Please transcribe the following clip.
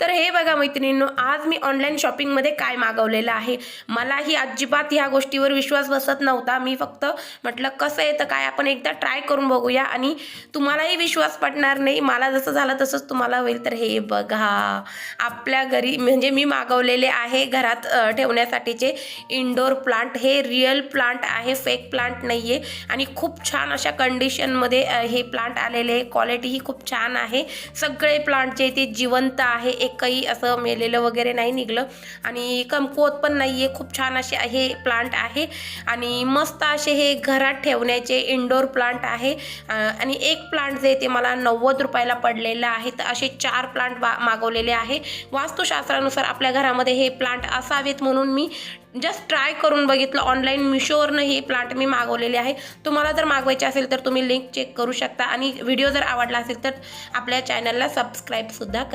तर हे बघा मैत्रिणींनो आज मी ऑनलाईन शॉपिंगमध्ये काय मागवलेलं आहे? मलाही अजिबात ह्या गोष्टीवर विश्वास बसत नव्हता. मी फक्त म्हटलं कसं येतं काय आपण एकदा ट्राय करून बघूया आणि तुम्हालाही विश्वास पडणार नाही. मला जसं झालं तसंच तुम्हाला होईल. तर हे बघा आपल्या घरी म्हणजे मी मागवलेले आहे घरात ठेवण्यासाठीचे इंडोर प्लांट हे रिअल प्लांट आहे फेक प्लांट नाही आहे आणि खूप छान अशा कंडिशनमध्ये हे प्लांट आलेले आहे. क्वालिटीही खूप छान आहे. सगळे प्लांट जे ते जिवंत आहे. एकही असं मेलेलं वगैरे नाही निघलं. आणि कमकुवत पण नाही आहे खूप छान असे हे प्लांट आहे. आणि मस्त असे हे घरात ठेवण्याचे इंडोर प्लांट आहे. आणि एक प्लांट जे ते मला नव्वद रुपयाला पडलेलं आहे. तर असे चार प्लांट बा मागवलेले आहे. वास्तुशास्त्रानुसार आपल्या घरामध्ये हे प्लांट असावेत म्हणून मी जस्ट ट्राय करून बघितलं. ऑनलाईन मिशोवरनं हे प्लांट मी मागवलेले आहे. तुम्हाला जर मागवायचे असेल तर तुम्ही लिंक चेक करू शकता. आणि व्हिडिओ जर आवडला असेल तर आपल्या चॅनलला सबस्क्राईबसुद्धा करा